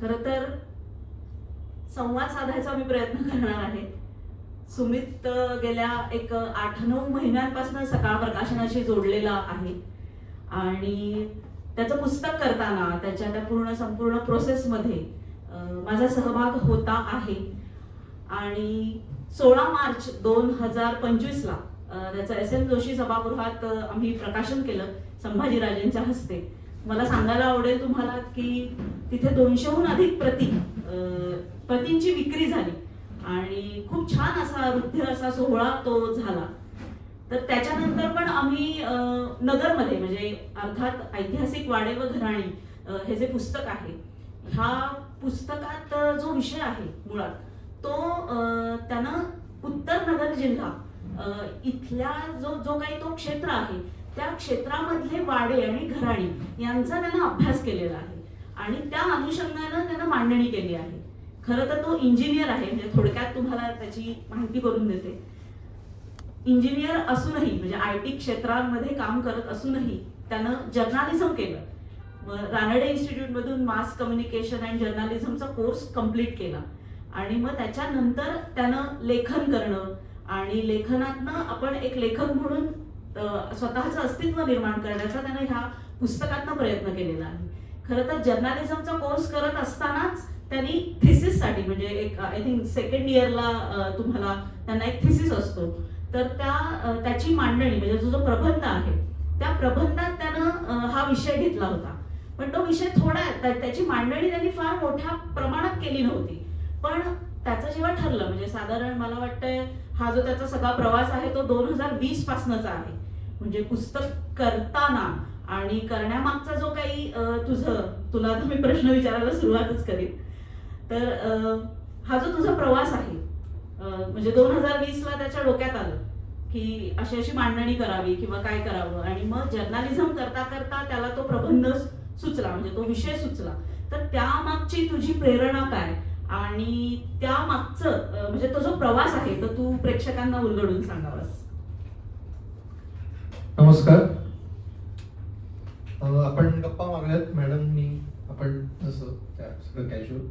खरं तर संवाद साधायचा मी प्रयत्न करणार आहे. सुमित गेल्या एक आठ नऊ महिन्यांपासून सकाळ प्रकाशनाशी जोडलेला आहे. आणि त्याचं पुस्तक करताना त्याच्या त्या पूर्ण संपूर्ण प्रोसेसमध्ये माझा सहभाग होता आहे. आणि सोळा मार्च दोन हजार पंचवीसला त्याचं एस एम जोशी सभागृहात आम्ही प्रकाशन केलं संभाजीराजेंच्या हस्ते. मला सांगायला आवडेल तुम्हाला की तिथे दोनशेहून अधिक प्रती प्रतींची विक्री झाली. आणि खूप छान असा वृद्ध असा सोहळा तो झाला. तर त्याच्यानंतर पण आम्ही नगरमध्ये म्हणजे अर्थात ऐतिहासिक वाडे व घराणी हे जे पुस्तक आहे ह्या पुस्तकात जो विषय आहे मुळात तो त्यानं उत्तर नगर जिल्हा इथल्या जो जो काही तो क्षेत्र आहे त्या क्षेत्रामधले वाडे आणि घराणी यांचा त्यानं अभ्यास केलेला आहे. आणि त्या अनुषंगानं त्यानं मांडणी केली आहे. खरं तर तो इंजिनियर आहे. म्हणजे थोडक्यात तुम्हाला त्याची माहिती करून देते. इंजिनियर असूनही म्हणजे आय टी क्षेत्रामध्ये काम करत असूनही त्यानं जर्नालिझम केलं. रानडे इन्स्टिट्यूटमधून मास कम्युनिकेशन अँड जर्नालिझमचा कोर्स कंप्लीट केला. आणि मग त्याच्यानंतर त्यानं लेखन करणं आणि लेखनातनं आपण एक लेखक म्हणून स्वतःचं अस्तित्व निर्माण करण्याचा त्यानं ह्या पुस्तकातनं प्रयत्न केलेला आहे. खरं तर जर्नालिझमचा कोर्स करत असतानाच त्यांनी थिसिससाठी म्हणजे एक आय थिंक सेकंड इयरला तुम्हाला त्यांना एक थिसिस असतो. तर त्या त्याची मांडणी म्हणजे जो जो प्रबंध आहे त्या प्रबंधात त्यानं हा विषय घेतला होता. पण तो विषय थोडा त्याची मांडणी त्यांनी फार मोठ्या प्रमाणात केली नव्हती. पण त्याचं जेव्हा ठरलं म्हणजे साधारण मला वाटतंय हा जो त्याचा सगळा प्रवास आहे तो दोन हजार वीस पासनचा आहे. म्हणजे पुस्तक करताना आणि करण्यामागचा जो काही तुझं तुला आता मी प्रश्न विचारायला सुरुवातच करेन. तर हा जो तुझा प्रवास आहे म्हणजे दोन हजार वीसला त्याच्या डोक्यात आलं की अशी अशी मांडणी करावी किंवा काय करावं आणि मग जर्नालिझम करता करता त्याला तो प्रबंध सुचला म्हणजे तो विषय सुचला. तर त्यामागची तुझी प्रेरणा काय? आणि त्या मागचं म्हणजे तो जो प्रवास आहे तो तू प्रेक्षकांना उलगडून सांगावास. नमस्कार. आपण गप्पा मारूयात मॅडम मी आपण जसं त्या सगळं कॅज्युअल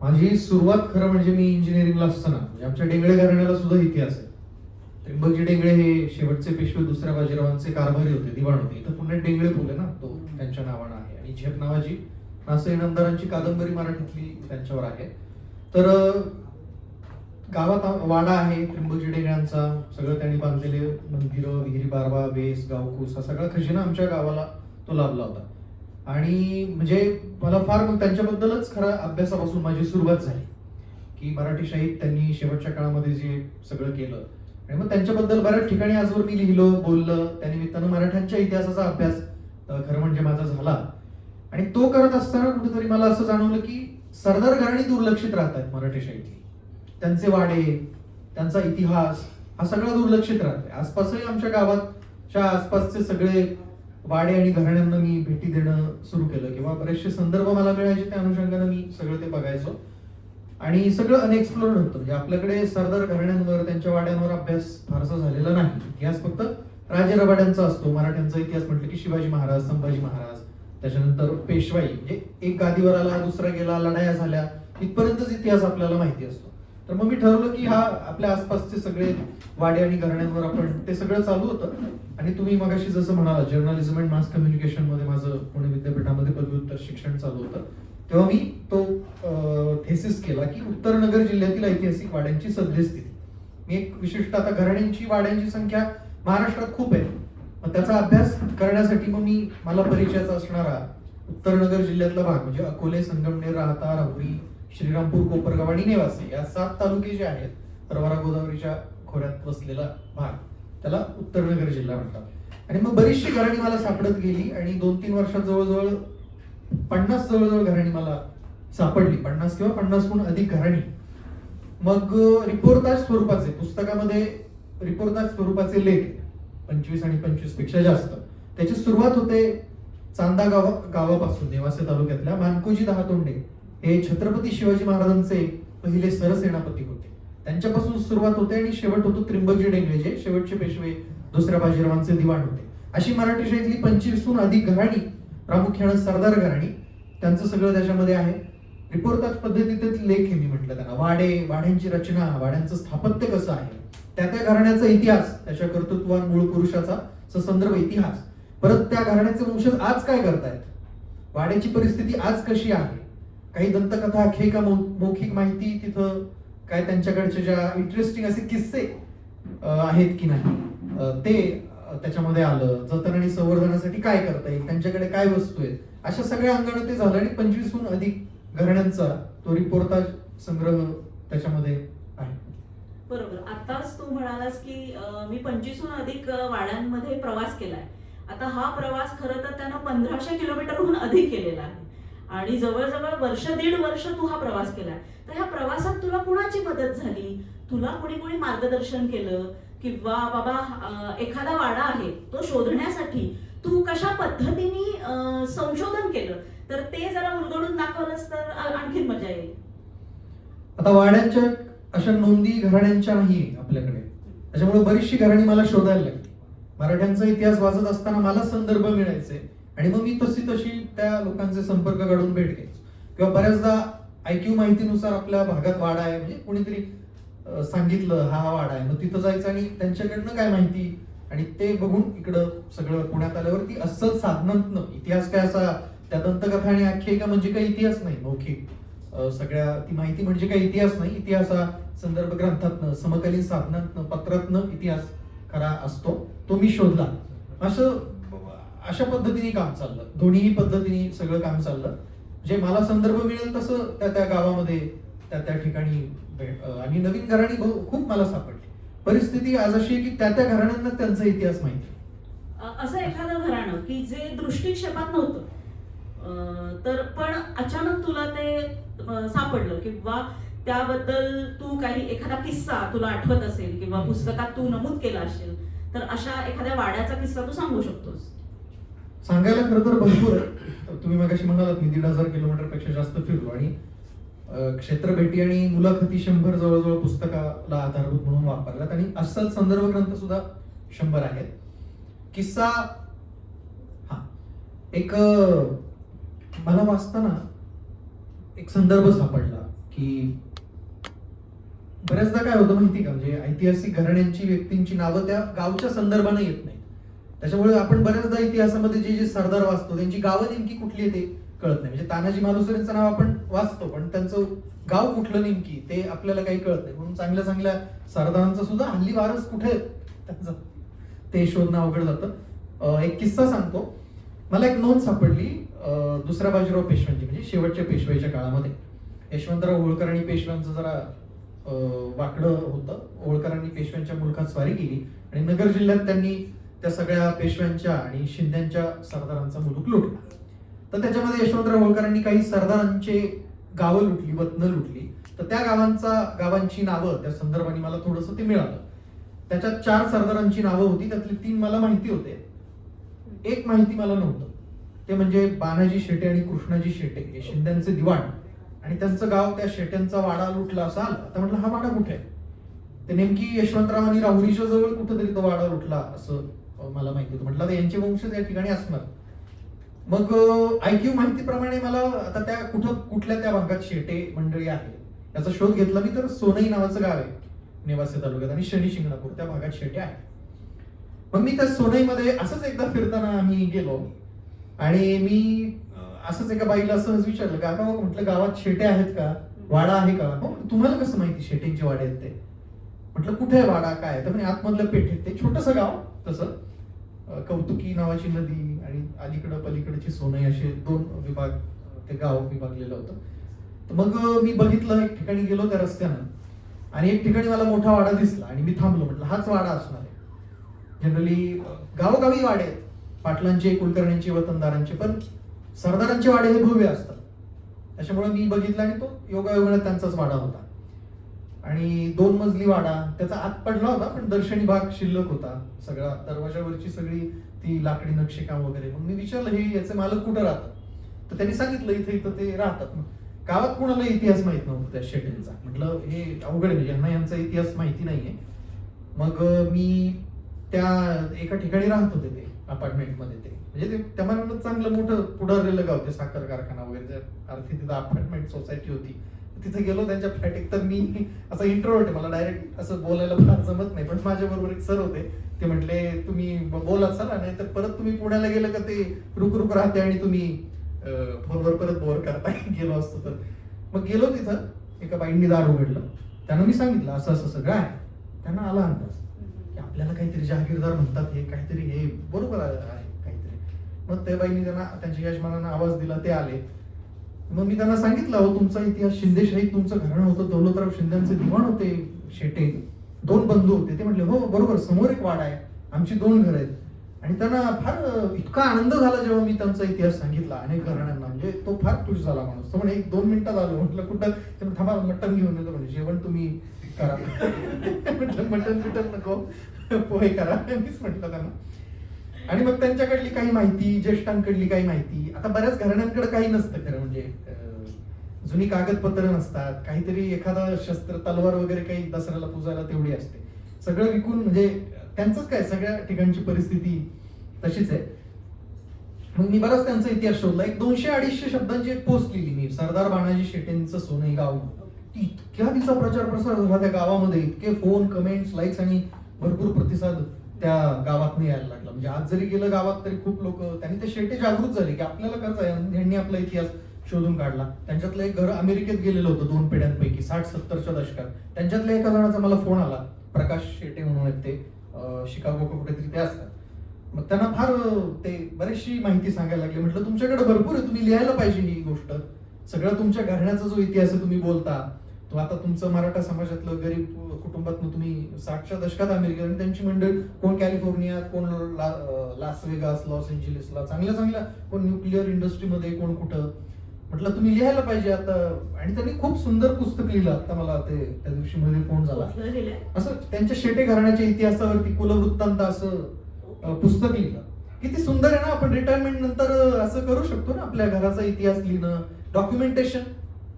माझी सुरुवात खरं म्हणजे मी इंजिनिअरिंगला असताना म्हणजे आमच्या डेंगळे घराण्याला सुद्धा इतिहास आहे. त्र्यंबकजी डेंगळे हे शेवटचे पेशवे दुसऱ्या बाजीरावांचे कारभारी होते दिवाण होते. इथं पुण्यात डेंगळे फुले ना तो त्यांच्या नावानं आहे. आणि झेप नावाची नासे इनामदारांची कादंबरी मराठीतली त्यांच्यावर आहे. तर गावात वाडा आहे त्र्यंबकजी यांचा सगळं त्यांनी बांधलेले मंदिरं विहिरी बारवा बेस गावकूस हा सगळा खजिना आमच्या गावाला तो लाभला होता. आणि म्हणजे मला फार मग त्यांच्याबद्दलच खरा अभ्यासापासून माझी सुरुवात झाली. की मराठी शाहीत त्यांनी शेवटच्या काळामध्ये जे सगळं केलं. आणि मग त्यांच्याबद्दल बऱ्याच ठिकाणी आजवर मी लिहिलं बोललं त्यानिमित्तानं मराठ्यांच्या इतिहासाचा अभ्यास खरं म्हणजे माझा झाला. आणि तो करत असताना कुठेतरी मला असं जाणवलं की सरदार घराणी दुर्लक्षित राहतात मराठी शैली त्यांचे वाडे त्यांचा इतिहास हा सगळा दुर्लक्षित राहतोय. आसपासही आमच्या गावातच्या आसपासचे सगळे वाडे आणि घराण्यांना मी भेटी देणं सुरू केलं किंवा बरेचसे संदर्भ मला मिळायचे त्या अनुषंगानं मी सगळं ते बघायचो. आणि सगळं अनएक्सप्लोर्ड होतं. म्हणजे आपल्याकडे सरदार घराण्यांवर त्यांच्या वाड्यांवर अभ्यास फारसा झालेला नाही. इतिहास फक्त राजेरबाड्यांचा असतो. मराठ्यांचा इतिहास म्हटलं की शिवाजी महाराज संभाजी महाराज त्याच्यानंतर पेशवाई म्हणजे एक गादीवर आला दुसरा गेला लढाया झाल्या इथपर्यंतच इतिहास आपल्याला माहिती असतो. तर मग मी ठरवलं की हा आपल्या आसपासचे सगळे वाडे आणि घराण्यांवर आपण ते सगळं चालू होतं. आणि तुम्ही मगाशी जसं म्हणाला जर्नलिझम अँड मास कम्युनिकेशनमध्ये माझं पुणे विद्यापीठामध्ये पदव्युत्तर शिक्षण चालू होतं. तेव्हा मी तो थेसिस केला की उत्तर नगर जिल्ह्यातील ऐतिहासिक वाड्यांची सद्यस्थिती. मी एक विशिष्ट आता घराण्यांची वाड्यांची संख्या महाराष्ट्रात खूप आहे. मग त्याचा अभ्यास करण्यासाठी मग मी मला परिचयाचा असणारा उत्तर नगर जिल्ह्यातला भाग म्हणजे अकोले संगमनेर राहता राहुरी श्रीरामपूर कोपरगाव आणि नेवासे या सात तालुके जे आहेत परवारा गोदावरीच्या खोऱ्यात वसलेला भाग त्याला उत्तर नगर जिल्हा म्हणतात. आणि मग बरीचशी घराणी मला सापडत गेली आणि दोन तीन वर्षात जवळजवळ पन्नास जवळजवळ घराणी मला सापडली पन्नास किंवा पन्नासहून अधिक घराणी. मग रिपोर्टाज स्वरूपाचे पुस्तकामध्ये रिपोर्टाज स्वरूपाचे लेख पंचवीस आणि पंचवीसपेक्षा जास्त. त्याची सुरुवात होते चांदा गावा गावापासून नेवासे तालुक्यातल्या मानकोजी दहातोंडे. हे छत्रपती शिवाजी महाराजांचे पहिले सरसेनापती होते. त्यांच्यापासून सुरुवात होते आणि शेवट होतो त्रिंबकजी डेंगळे जे शेवटचे पेशवे दुसऱ्या बाजीरावांचे दिवाण होते. अशी मराठी शाळेतली पंचवीसहून अधिक घराणी प्रामुख्यानं सरदार घराणी त्यांचं सगळं त्याच्यामध्ये आहे. रिपोर्टाज पद्धतीत लेख मी म्हटलं त्यांना. वाडे वाड्यांची रचना वाड्यांचं स्थापत्य कसं आहे? त्या त्या घराण्याचा इतिहास त्याच्या कर्तृत्वान मूळ पुरुषाचा संदर्भ इतिहास. परत त्या घराण्याचे वंशज आज काय करतायत? वाड्याची परिस्थिती आज कशी आहे? काही दंतकथा खेका मौखिक माहिती तिथं? काय त्यांच्याकडचे ज्या इंटरेस्टिंग असे किस्से आहेत की नाही? ते त्याच्यामध्ये आलं. जतन आणि संवर्धनासाठी काय करता येईल त्यांच्याकडे काय वस्तू आहेत? अशा सगळ्या अंगाने ते झालं आणि पंचवीसहून अधिक घराण्यांचा तो रिपोर्टाज संग्रह त्याच्यामध्ये आहे. बरोबर. आताच तू म्हणालास की मी पंचवीसहून अधिक वाड्यांमध्ये प्रवास केलाय. आता हा प्रवास खरं तर त्यानं पंधराशे किलोमीटरहून अधिक केलेला आहे. आणि जवळजवळ वर्ष दीड वर्ष तू हा प्रवास केलाय. तर ह्या प्रवासात तुला कुणाची मदत झाली? तुला कोणी कोणी मार्गदर्शन केलं? किंवा बाबा एखादा वाडा आहे तो शोधण्यासाठी तू कशा पद्धतीने संशोधन केलं? तर ते जरा उलगडून दाखवलंस तर आणखीन मजा येईल. आता वाड्यांच्या अशा नोंदी घराण्यांच्या नाही आपल्याकडे. त्याच्यामुळे बरीचशी घराणी मला शोधायला लागली. मराठ्यांचा इतिहास वाचत असताना मला संदर्भ मिळायचे आणि मग मी तशी तशी त्या लोकांचे संपर्क काढून भेट घ्यायचो. किंवा बऱ्याचदा आयक्यू माहितीनुसार आपल्या भागात वाडा आहे म्हणजे कोणीतरी सांगितलं हा हा वाडा आहे. मग तिथं जायचं आणि त्यांच्याकडनं काय माहिती आणि ते बघून इकडं सगळं पुण्यात आल्यावरती अस्सल साधनांतनं इतिहास काय असा त्या दंतकथा आणि आख्यायिका म्हणजे काही इतिहास नाही? मौखिक. सगळ्या ती माहिती म्हणजे काही इतिहास नाही? इतिहास हा संदर्भ ग्रंथातनं समकालीन साधनातनं पत्रातनं इतिहास खरा असतो. तो मी शोधला. असं अशा पद्धतीने काम चाललं. दोन्ही पद्धतीने सगळं काम चाललं. जे मला संदर्भ मिळेल तसं त्या त्या गावामध्ये त्या त्या ठिकाणी आणि नवीन घराणी खूप मला सापडली. परिस्थिती आज अशी आहे की त्या त्या घराण्यांना त्यांचा इतिहास माहिती असं एखादं घराणं की जे दृष्टिक्षेपात नव्हतं. तर पण अचानक तुला ते सापडलं किंवा त्याबद्दल तू काही एखादा किस्सा तुला आठवत असेल किंवा पुस्तकात तू नमूद केला असेल तर अशा एखाद्या वाड्याचा किस्सा तू सांगू शकतोस. सांगायला खरं तर भरपूर तुम्ही मगाशी म्हणालात मी दीड हजार किलोमीटरपेक्षा जास्त फिरलो आणि क्षेत्रभेटी आणि मुलाखती शंभर जवळजवळ पुस्तकाला आधारभूत म्हणून वापरल्यात आणि अस्सल संदर्भ ग्रंथ सुद्धा शंभर आहेत. किस्सा हा एक मला वाचताना एक संदर्भ सापडला की बऱ्याचदा काय होतं माहिती का? म्हणजे ऐतिहासिक घराण्यांची व्यक्तींची नावं त्या गावच्या संदर्भाने येत नाहीत. त्याच्यामुळे आपण बऱ्याचदा इतिहासामध्ये जे जे सरदार वाचतो त्यांची गावं नेमकी कुठली येते कळत नाही. म्हणजे तानाजी मालुसरेंचं नाव आपण वाचतो पण त्यांचं गाव कुठलं नेमकी ते आपल्याला काही कळत नाही. म्हणून चांगल्या चांगल्या सरदारांचं सुद्धा हल्ली वारस कुठे आहे? त्यांचं. ते शोधणं अवघड जातं. एक किस्सा सांगतो. मला एक नोंद सापडली दुसऱ्या बाजीराव पेशव्यांची म्हणजे शेवटच्या पेशवाईच्या काळामध्ये. यशवंतराव होळकर आणि पेशव्यांचं जरा वाकडं होतं. होळकरांनी पेशव्यांच्या मुलखात स्वारी केली आणि नगर जिल्ह्यात त्यांनी त्या सगळ्या पेशव्यांच्या आणि शिंद्यांच्या सरदारांचा मुलूक लुटला. तर त्याच्यामध्ये यशवंतराव होळकरांनी काही सरदारांचे गावं लुटली वतनं लुटली. तर त्या गावांचा गावांची नावं त्या संदर्भाने मला थोडंसं ते मिळालं. त्याच्यात चार सरदारांची नावं होती त्यातली तीन मला माहिती होते. एक माहिती मला नव्हतं. ते म्हणजे बानाजी शेटे आणि कृष्णाजी शेटे हे शिंद्यांचे दिवाण. आणि त्यांचं गाव त्या शेट्यांचा वाडा लुटला असं आलं. आता म्हटलं हा वाडा कुठे? आहे ते नेमकी यशवंतराव आणि राहुरीच्या जवळ कुठेतरी तो वाडा लुटला असं मला माहिती होतं. म्हटलं यांचे वंशज या ठिकाणी असणार. मग आयक्यू माहितीप्रमाणे मला आता त्या कुठं कुठल्या त्या भागात शेटे मंडळी आहे याचा शोध घेतला मी तर सोनई नावाचं गाव आहे नेवासे तालुक्यात आणि शनी शिंगणापूर त्या भागात शेटे आहे मग मी त्या सोनईमध्ये असंच एकदा फिरताना आम्ही गेलो आणि मी असंच एका बाईला सहज विचारलं का का म्हटलं गावात शेटे आहेत का? वाडा आहे का? हो तुम्हाला कसं माहिती शेटेंचे वाडे आहेत ते? म्हटलं कुठे आहे वाडा? काय आहे? तर म्हणजे आतमधलं पेठेत ते छोटस गाव तसं. कौतुकी नावाची नदी आणि अलीकडं पलीकडची सोनई असे दोन विभाग ते गाव विभागलेलं होतं. तर मग मी बघितलं एक ठिकाणी गेलो त्या रस्त्यानं. आणि एक ठिकाणी मला मोठा वाडा दिसला आणि मी थांबलो म्हटलं हाच वाडा असणार आहे. जनरली गावोगावी वाडे आहेत. पाटलांचे कुलकर्ण्यांचे वतनदारांचे पण सरदारांचे वाडे हे भव्य असतात. त्याच्यामुळे मी बघितला आणि तो योगायोगाने त्यांचाच वाडा होता. आणि दोन मजली वाडा त्याचा आत पडला होता पण दर्शनी भाग शिल्लक होता सगळा. दरवाजावरची सगळी ती लाकडी नक्षीकाम वगैरे. मग मी विचारलं हे याचे मालक कुठं राहतात? तर त्यांनी सांगितलं इथे इथं ते राहतात. मग गावात कुणाला इतिहास माहीत नव्हता त्या शेटेंचा म्हटलं हे अवघड आहे म्हणजे यांना यांचा इतिहास माहिती नाहीये. मग मी त्या एका ठिकाणी राहत होते ते अपार्टमेंटमध्ये ते. म्हणजे ते त्या मनानं चांगलं मोठं पुढारलेलं गाव ते साखर कारखाना वगैरे अर्थी तिथं अपार्टमेंट सोसायटी होती. तिथे गेलो त्यांच्या फ्लॅट एक तर मी असं इंट्रोवर्ट मला डायरेक्ट असं बोलायला फार जमत नाही. पण माझ्या बरोबर एक सर होते. ते म्हटले तुम्ही बोला चला नाही तर परत तुम्ही पुण्याला गेलं का ते रुक रुक राहते आणि तुम्ही फोनवर परत बोर करता. गेलो असतो तर. मग गेलो तिथं. एका बाईंनी दार उघडलं. त्यांना मी सांगितलं असं असं सगळं आहे त्यांना आला अंदाज. की आपल्याला काहीतरी जहागीरदार म्हणतात हे काहीतरी हे बरोबर आहे काहीतरी. मग त्या बाईंनी त्यांना त्यांच्या यजमानांना आवाज दिला ते आले. मग मी त्यांना सांगितलं हो तुमचा इतिहास शिंदेशाही तुमचं घराणं होतं दौलतराव शिंद्यांचे दिवाण होते शेटे दोन बंधू होते. ते म्हटले हो बरोबर समोर एक वाड आहे आमची दोन घरं आहेत. आणि त्यांना फार इतका आनंद झाला जेव्हा मी त्यांचा इतिहास सांगितला अनेक घराण्यांना म्हणजे तो फार खुश झाला माणूस. म्हणे एक दोन मिनिटात आलो. म्हटलं कुठं? ते थांबा मटण घेऊन येतो. म्हणजे जेवण तुम्ही करा. म्हटलं मटण बिटन नको पोहे करा. मीच म्हटलं त्यांना. आणि मग त्यांच्याकडली काही माहिती ज्येष्ठांकडली काही माहिती. आता बऱ्याच घराण्यांकडे काही नसतं खरं म्हणजे जुनी कागदपत्र नसतात. काहीतरी एखादा शस्त्र तलवार वगैरे काही दसऱ्याला पूजायला तेवढी असते. सगळं विकून म्हणजे त्यांचंच काय सगळ्या ठिकाणची परिस्थिती तशीच आहे. मग मी बराच त्यांचा इतिहास शोधला. एक दोनशे अडीचशे शब्दांची एक पोस्ट लिहिली मी. सरदार बाणाजी शेटेंचं सोनई गाव. इतक्या तिचा प्रचार प्रसार झाला त्या गावामध्ये. इतके फोन कमेंट्स लाईक्स आणि भरपूर प्रतिसाद. त्या गावात यायला लागला. म्हणजे आज जरी गेलं गावात तरी खूप लोक त्यांनी ते शेटे जागृत झाले की आपल्याला करायचं यांनी आपला इतिहास शोधून काढला. त्यांच्यातलं एक घर अमेरिकेत गेलेलं होतं दोन पिढ्यांपैकी साठ सत्तरच्या दशकात. त्यांच्यातल्या एका जणाचा मला फोन आला प्रकाश शेटे म्हणून आहेत ते शिकागो कुठेतरी ते असतात. मग त्यांना फार ते बरीचशी माहिती सांगायला लागली. म्हटलं तुमच्याकडे भरपूर आहे तुम्ही लिहायला पाहिजे ही गोष्ट. सगळं तुमच्या घराण्याचा जो इतिहास आहे तुम्ही बोलता. तो आता तुमचं मराठा समाजातलं गरीब कुटुंबातनं तुम्ही साठच्या दशकात अमेरिकेत आणि त्यांची मंडळी कोण कॅलिफोर्नियात कोण ला, लास वेगास लॉस एंजेलिसला चांगल्या चांगल्या कोण न्यूक्लिअर इंडस्ट्रीमध्ये कोण कुठं. म्हटलं तुम्ही लिहायला पाहिजे आता. आणि त्यांनी खूप सुंदर पुस्तक लिहिलं आता मला ते त्या दिवशी मध्ये फोन झाला? असं त्यांच्या शेटे घराण्याच्या इतिहासावरती कुलवृत्तांत असं पुस्तक लिहिलं. किती सुंदर आहे ना आपण रिटायरमेंट नंतर असं करू शकतो ना आपल्या घराचा इतिहास लिहिणं. डॉक्युमेंटेशन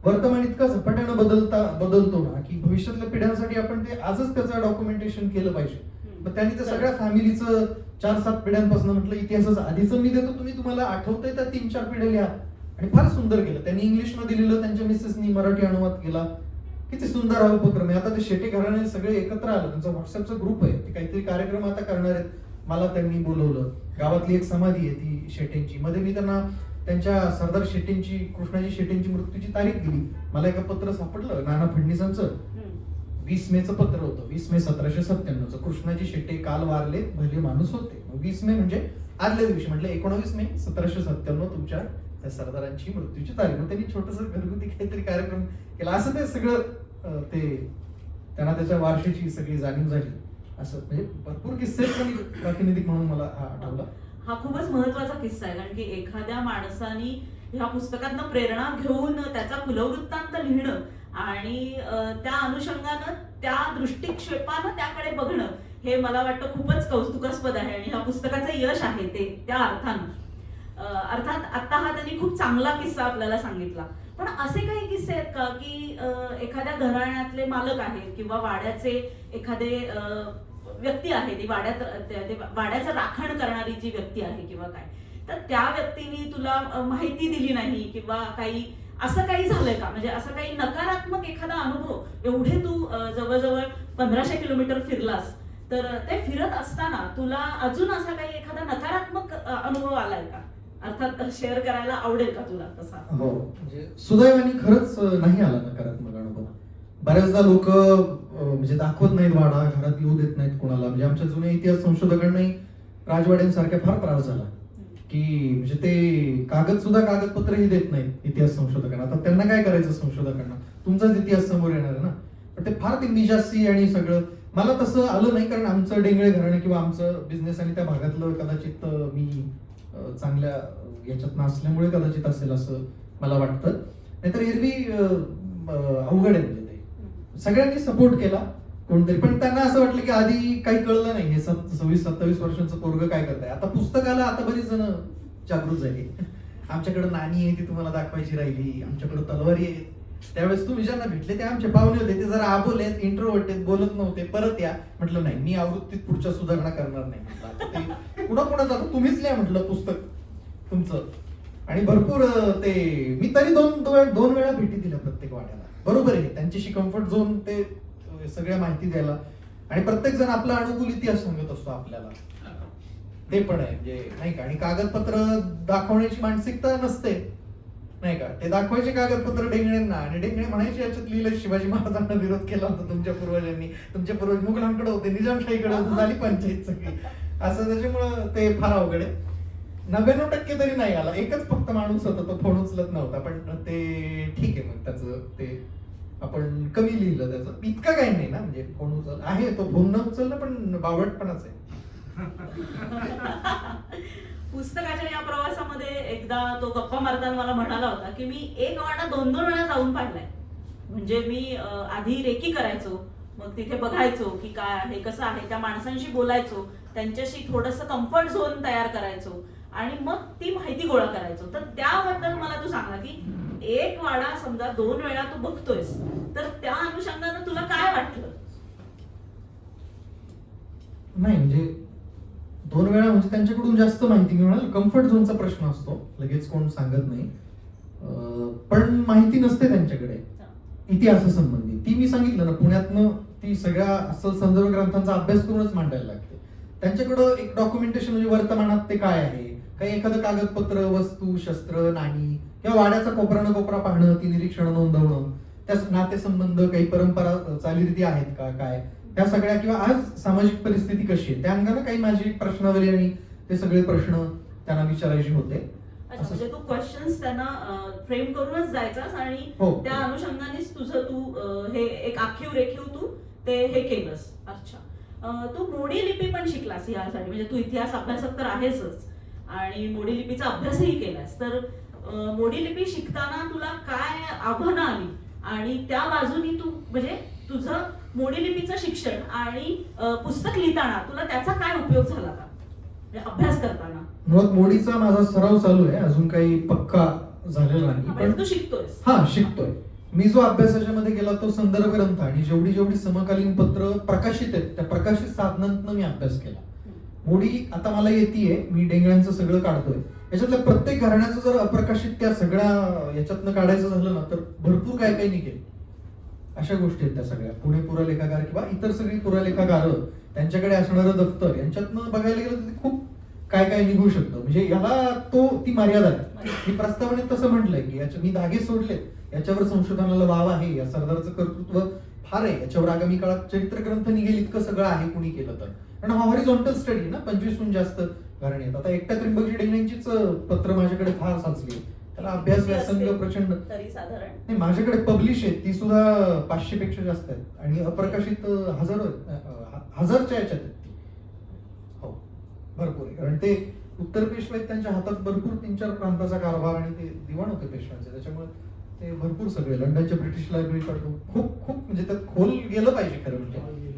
वर्तमान इतका झपाट्यानं बदलता बदलतो ना की भविष्यातल्या पिढ्यांसाठी आपण ते आजच त्याचं डॉक्युमेंटेशन केलं पाहिजे. मग त्यांनी त्या सगळ्या फॅमिलीचं चार सात पिढ्यांपासून म्हटलं इतिहासाचं आधीचं मी देतो तुम्ही तुम्हाला आठवतंय त्या तीन चार पिढ्या लिहा. आणि फार सुंदर केलं. त्यांनी इंग्लिशमध्ये लिहिलं त्यांच्या मिसेसनी मराठी अनुवाद केला. किती सुंदर हा उपक्रम आहे. आता ते शेटे घराणे सगळे एकत्र आलं. त्यांचा व्हॉट्सअपचा ग्रुप आहे. ते काहीतरी कार्यक्रम आता करणार आहेत. मला त्यांनी बोलवलं. गावातली एक समाधी आहे ती शेटेंची. मध्ये मी त्यांना त्यांच्या सरदार शेटेंची कृष्णाजी शेटेंची मृत्यूची तारीख दिली. मला एका पत्र सापडलं नाना फडणवीसांचं. हम्म. वीस मेचं पत्र होतं. वीस मे सतराशे सत्त्याण्णवचं. कृष्णाजी शेट्टे काल वारले भले माणूस होते. वीस मे म्हणजे आदल्या दिवशी म्हटलं एकोणावीस मे सतराशे सत्त्याण्णव तुमच्या त्या सरदारांची मृत्यूची तारीख. मग त्यांनी छोटस घरगुती काहीतरी कार्यक्रम केला. असं ते सगळं ते त्यांना त्याच्या वारशीची सगळी जाणीव झाली. असं म्हणजे भरपूर किस्से पण प्रातिनिधिक म्हणून मला हा आठवला. हा खूपच महत्त्वाचा किस्सा आहे. कारण की एखाद्या माणसानी ह्या पुस्तकातनं प्रेरणा घेऊन त्याचा कुलवृत्तांत लिहिणं आणि त्या अनुषंगानं त्या दृष्टिक्षेपानं त्याकडे बघणं हे मला वाटतं खूपच कौतुकास्पद आहे आणि ह्या पुस्तकाचं यश आहे ते त्या अर्थानं. अर्थात आता हा त्यांनी खूप चांगला किस्सा आपल्याला सांगितला. पण असे काही किस्से आहेत का की एखाद्या घराण्यातले मालक आहेत किंवा वाड्याचे एखादे अं, व्यक्ती आहे ती वाड्यात वाड्याचं राखण करणारी जी व्यक्ती आहे किंवा काय तर त्या व्यक्तीने तुला माहिती दिली नाही किंवा काही असं काही झालंय का? म्हणजे असं काही नकारात्मक एखादा अनुभव एवढे तू जवळजवळ पंधराशे किलोमीटर फिरलास तर ते फिरत असताना तुला अजून असा काही एखादा नकारात्मक अनुभव आलाय का? अर्थात शेअर करायला आवडेल का तुला तसा? हो म्हणजे सुदैवाने खरंच नाही आला नकारात्मक अनुभव. बऱ्याचदा लोक म्हणजे दाखवत नाहीत वाडा घरात येऊ देत नाहीत कोणाला. म्हणजे आमच्या जुन्या इतिहास संशोधकांनाही राजवाड्यांसारख्या फार त्रास झाला. की म्हणजे ते कागद सुद्धा कागदपत्रही देत नाहीत इतिहास संशोधकांना. आता त्यांना काय करायचं संशोधकांना? तुमचाच इतिहास समोर येणार ना? पण ते फार ते निजासी आणि सगळं मला तसं आलं नाही कारण आमचं डेंगळे घराणं किंवा आमचं बिझनेस आणि त्या भागातलं कदाचित मी चांगल्या याच्यात नसल्यामुळे कदाचित असेल असं मला वाटतं. नाहीतर एरवी अवघड आहे. म्हणजे सगळ्यांनी सपोर्ट केला. कोणतरी. पण त्यांना असं वाटलं की आधी काही कळलं नाही. हे सव्वीस सत्तावीस वर्षांचं पोरग काय करताय? आता पुस्तकाला आता बरीच जण जागृत झाली. आमच्याकडे नाणी आहे ती तुम्हाला दाखवायची राहिली. आमच्याकडे तलवारी आहे त्यावेळेस तुम्ही ज्यांना भेटले ते आमचे पाहुणे होते. ते जरा आबोले आहेत आहेत बोलत नव्हते. परत या. म्हटलं नाही मी आवृत्तीत पुढच्या सुधारणा करणार नाही. म्हटलं कुणा कुणाचं आता तुम्हीच लिहा म्हटलं पुस्तक तुमचं. आणि भरपूर ते मी तरी दोन दोन वेळा भेटी दिल्या प्रत्येक वाट्याला बरोबर आहे त्यांच्याशी कम्फर्ट झोन ते सगळ्या माहिती द्यायला. आणि प्रत्येक जण आपला अनुकूल इतिहास सांगत असतो आपल्याला. ते पण आहे म्हणजे नाही का? आणि कागदपत्र दाखवण्याची मानसिकता नसते. नाही का? ते दाखवायचे कागदपत्र डेंगळ्यांना आणि डेंगळे म्हणायचे याच्यात लिहिलं शिवाजी महाराजांना विरोध केला होता तुमच्या पूर्वजांनी. तुमचे पूर्वज मुघलांकडे होते निजामशाहीकडे होते झाली पंचायत सगळी. असं त्याच्यामुळं ते फार अवघड आहे. नव्याण्णव टक्के तरी नाही आला. एकच फक्त माणूस होता तो फोन उचलत नव्हता. पण ते ठीक आहे मग त्याचं ते आपण कमी लिहिलं त्याचं. इतकं काही नाही ना म्हणजे फोन उचल आहे तो फोन न उचलणं पण बावटपणाच आहे. पुस्तकाच्या या प्रवासामध्ये एकदा तो गप्पा मारताना मला म्हणाला होता की मी एक वाडा दोन दोन वेळा जाऊन पाहिलाय. म्हणजे मी आधी रेकी करायचो मग तिथे बघायचो की काय आहे कसं आहे त्या माणसांशी बोलायचो त्यांच्याशी थोडस कम्फर्ट झोन तयार करायचो. आणि मग ती माहिती गोळा करायचो. तर त्याबद्दल मला तू सांगा की एक वाडा समजा दोन वेळा तू बघतोयस तर त्या अनुषंगानं तुला काय वाटलं? नाही म्हणजे दोन वेळा म्हणजे त्यांच्याकडून जास्त माहिती मिळणार कम्फर्ट झोनचा प्रश्न असतो. लगेच कोण सांगत नाही. पण माहिती नसते त्यांच्याकडे. इतिहासासंबंधी ती मी सांगितलं ना पुण्यातनं ती सगळ्या अस्सल संदर्भ ग्रंथांचा अभ्यास करूनच मांडायला लागते. त्यांच्याकडं एक डॉक्युमेंटेशन म्हणजे वर्तमानात ते काय आहे? काही एखादं कागदपत्र वस्तू शस्त्र नाणी किंवा वाड्याचा कोपरा न कोपरा पाहणं ती निरीक्षण नोंदवणं त्या नातेसंबंध काही परंपरा चालीरीती आहेत का काय? त्या सगळ्या किंवा आज सामाजिक परिस्थिती कशी आहे? त्या अंगानं काही माझी प्रश्नावली आणि ते सगळे प्रश्न त्यांना विचारायचे होते. अच्छा म्हणजे तू क्वेश्चन्स त्यांना फ्रेम करूनच जायचास आणि हो. त्या अनुषंगानेच तुझं तू हे एक आखीव रेखीव तू ते हे केलंस. अच्छा. तू मोडी लिपी पण शिकलास यासाठी म्हणजे तू इतिहास अभ्यासक तर आहेसच. आणि मोडी लिपीचा अभ्यासही केलास. तर मोडी लिपी शिकताना तुला काय आव्हानं आली? आणि त्या बाजूनी तू म्हणजे तुझं मोडी लिपीचं शिक्षण आणि पुस्तक लिहिताना तुला त्याचा काय उपयोग झाला का? म्हणजे अभ्यास करताना? मुळात मोडीचा माझा सराव चालू आहे. अजून काही पक्का झालेला नाही. म्हणजे पण तू शिकतोयस. हा शिकतोय. मी जो अभ्यासाच्या मध्ये गेला तो संदर्भ ग्रंथ आणि जेवढी जेवढी समकालीन पत्र प्रकाशित आहेत त्या प्रकाशित साधनांतनं मी अभ्यास केला. होडी आता मला येते मी डेंगळ्यांचं सगळं काढतोय. याच्यातल्या प्रत्येक घराण्याचं जर अप्रकाशित त्या सगळ्या याच्यातनं काढायचं झालं ना तर भरपूर काय काय निघेल. अशा गोष्टी आहेत त्या सगळ्या. पुणे पुरालेखागार किंवा इतर सगळी पुरालेखागार त्यांच्याकडे असणारं दफ्तर यांच्यातनं बघायला गेलं तर ते खूप काय काय निघू शकतं. म्हणजे याला तो ती मर्यादा आहे. मी प्रस्तावनेत तसं म्हटलंय की याच्या मी धागे सोडले. याच्यावर संशोधनाला वाव आहे. या सरदारचं कर्तृत्व फार आहे. याच्यावर आगामी काळात चरित्र ग्रंथ निघेल इतकं सगळं आहे कुणी केलं तर. कारण हा हॉरिझॉन्टल स्टडी ना पंचवीसहून जास्त घराणे आहेत. आता एकट्या त्रिंबकजी डेंगण्यांचीच पत्र माझ्याकडे फार साचली त्याला अभ्यास व्यासंग? प्रचंड. नाही माझ्याकडे पब्लिश आहे ती सुद्धा पाचशे पेक्षा जास्त आहेत. आणि अप्रकाशित हजारो हजारच्या याच्यात आहेत ती. हो भरपूर आहे. कारण ते उत्तर पेशवा आहेत त्यांच्या हातात भरपूर तीन चार प्रांताचा कारभार आणि ते दिवाण होते पेशव्यांचे. त्याच्यामुळे ते भरपूर सगळे. लंडनच्या ब्रिटिश लायब्ररी खूप खूप म्हणजे त्यात खोल गेलं पाहिजे खरं म्हणजे.